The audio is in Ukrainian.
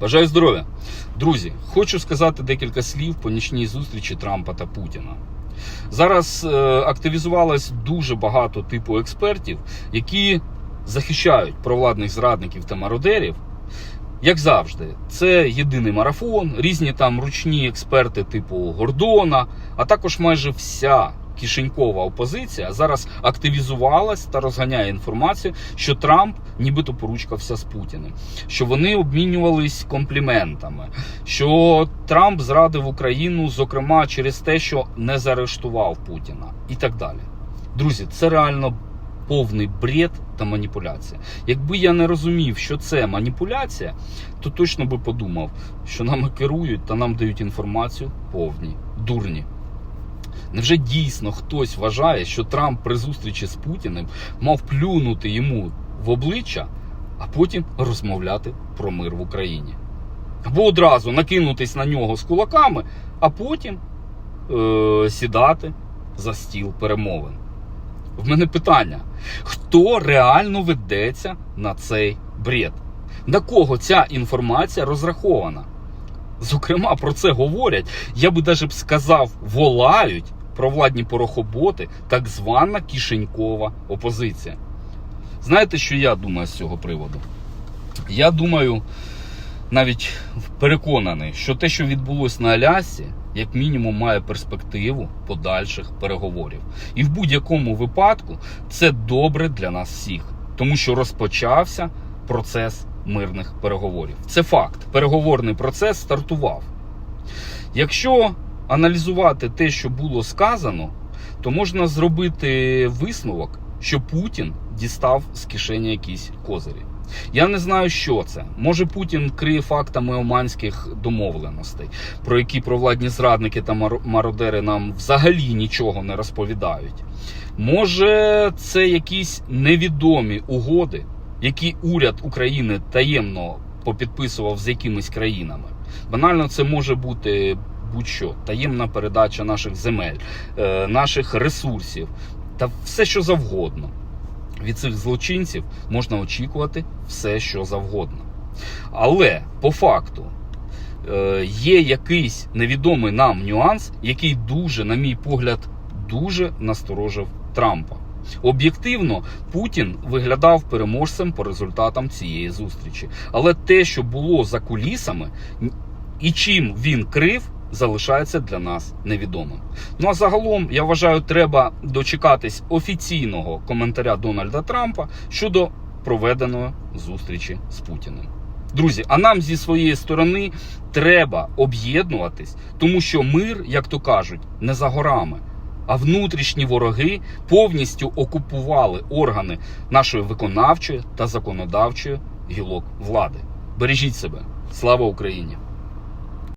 Бажаю здоров'я. Друзі, хочу сказати декілька слів по нічній зустрічі Трампа та Путіна. Зараз е, активізувалось дуже багато типу експертів, які захищають провладних зрадників та мародерів. Як завжди, це єдиний марафон, різні там ручні експерти типу Гордона, а також майже вся кишенькова опозиція зараз активізувалась та розганяє інформацію, що Трамп нібито поручкався з Путіним, що вони обмінювались компліментами, що Трамп зрадив Україну, зокрема через те, що не заарештував Путіна, і так далі. Друзі, це реально повний бред та маніпуляція. Якби я не розумів, що це маніпуляція, то точно би подумав, що нами керують та нам дають інформацію повні дурні. Невже дійсно хтось вважає, що Трамп при зустрічі з Путіним мав плюнути йому в обличчя, а потім розмовляти про мир в Україні? Або одразу накинутись на нього з кулаками, а потім е- сідати за стіл перемовин? В мене питання: хто реально ведеться на цей бред? На кого ця інформація розрахована? Зокрема, про це говорять, я би навіть сказав, волають провладні порохоботи, так звана кишенькова опозиція. Знаєте, що я думаю з цього приводу? Я думаю, навіть переконаний, що те, що відбулось на Алясі, як мінімум має перспективу подальших переговорів. І в будь-якому випадку це добре для нас всіх, тому що розпочався процес мирних переговорів. Це факт. Переговорний процес стартував. Якщо аналізувати те, що було сказано, то можна зробити висновок, що Путін дістав з кишені якісь козирі. Я не знаю, що це. Може Путін криє фактами оманських домовленостей, про які провладні зрадники та мародери нам взагалі нічого не розповідають. Може, це якісь невідомі угоди, які уряд України таємно попідписував з якимись країнами. Банально, це може бути будь-що таємна передача наших земель, е, наших ресурсів та все, що завгодно. Від цих злочинців можна очікувати все, що завгодно. Але по факту е, є якийсь невідомий нам нюанс, який дуже, на мій погляд, дуже насторожив Трампа. Об'єктивно, Путін виглядав переможцем по результатам цієї зустрічі. Але те, що було за кулісами, і чим він крив, залишається для нас невідомим. Ну а загалом, я вважаю, треба дочекатись офіційного коментаря Дональда Трампа щодо проведеної зустрічі з Путіним. Друзі, а нам зі своєї сторони треба об'єднуватись, тому що мир, як то кажуть, не за горами. А внутрішні вороги повністю окупували органи нашої виконавчої та законодавчої гілок влади. Бережіть себе. Слава Україні!